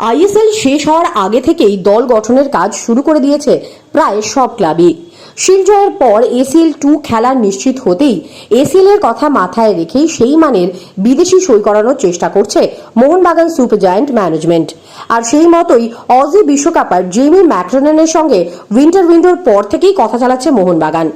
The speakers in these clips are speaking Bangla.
আইএসএল শেষ হওয়ার আগে থেকেই দল গঠনের কাজ শুরু করে দিয়েছে প্রায় সব ক্লাবই। শিলজয়ের পর এসিএল টু খেলা নিশ্চিত হতেই এসিএল এর কথা মাথায় রেখেই সেই মানের বিদেশি সই করানোর চেষ্টা করছে মোহনবাগান সুপার জায়ান্ট ম্যানেজমেন্ট। আর সেই মতোই অজি বিশ্বকাপার জেমি ম্যাক্রোনের সঙ্গে উইন্টার উইন্ডোর পর থেকেই কথা চালাচ্ছে মোহনবাগান।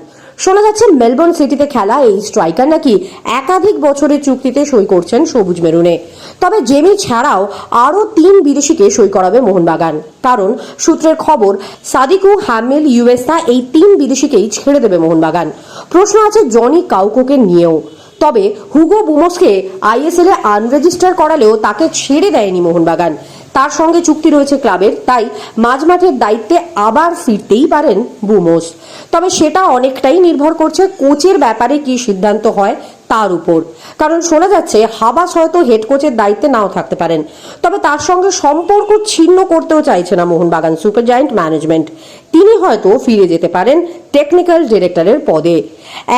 শোনা যাচ্ছে মেলবোর্ন সিটিতে খেলা এই স্ট্রাইকার নাকি একাধিক বছরের চুক্তিতে সই করছেন সবুজ মেরুনে। তবে জেমি ছাড়াও আরও তিন বিদেশিকে সই করাবে মোহনবাগান। কারণ সূত্রের খবর, সাদিকু হ্যামেল ইউএসা এই তিন বিদেশিকেই ছেড়ে দেবে মোহনবাগান। প্রশ্ন আছে জনি কাউকোকে নিয়েও। তবে হুগো বুমোসকে আইএসএল এ আনরেজিস্টার করালেও তাকে ছেড়ে দেয়নি মোহনবাগান। তার সঙ্গে চুক্তি রয়েছে ক্লাবের, তাই মাঝমাঠের দায়িত্বে আবার ফিরতেই পারেন বুমোস। তবে সেটা অনেকটাই নির্ভর করছে কোচের ব্যাপারে কি সিদ্ধান্ত হয় তার উপর। কারণ শোনা যাচ্ছে, হাবাস হয়তো হেড কোচের দায়িত্বে নাও থাকতে পারেন। তবে তার সঙ্গে সম্পর্ক ছিন্ন করতেও চাইছে না মোহনবাগান সুপার জায়েন্ট ম্যানেজমেন্ট। তিনি হয়তো ফিরে যেতে পারেন টেকনিক্যাল ডিরেক্টরের পদে।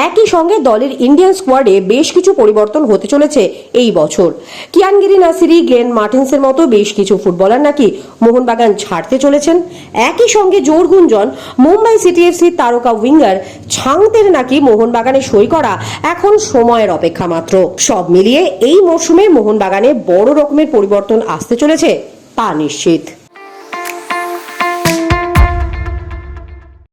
একই সঙ্গে দলের ইন্ডিয়ান স্কোয়াডে বেশ কিছু পরিবর্তন হতে চলেছে এই বছর। কিয়ানগিরি নাসিরি, গ্লেন মার্টিন্সের মতো বেশ কিছু ফুটবলার নাকি মোহনবাগান ছাড়তে চলেছেন। একই সঙ্গে জোর গুঞ্জন, মুম্বাই সিটিএফসি তারকা উইঙ্গার ছাংতের নাকি মোহনবাগানে সই করা এখন সময়ের অপেক্ষা মাত্র। সব মিলিয়ে এই মরশুমে মোহনবাগানে বড় রকমের পরিবর্তন আসতে চলেছে, তা নিশ্চিত।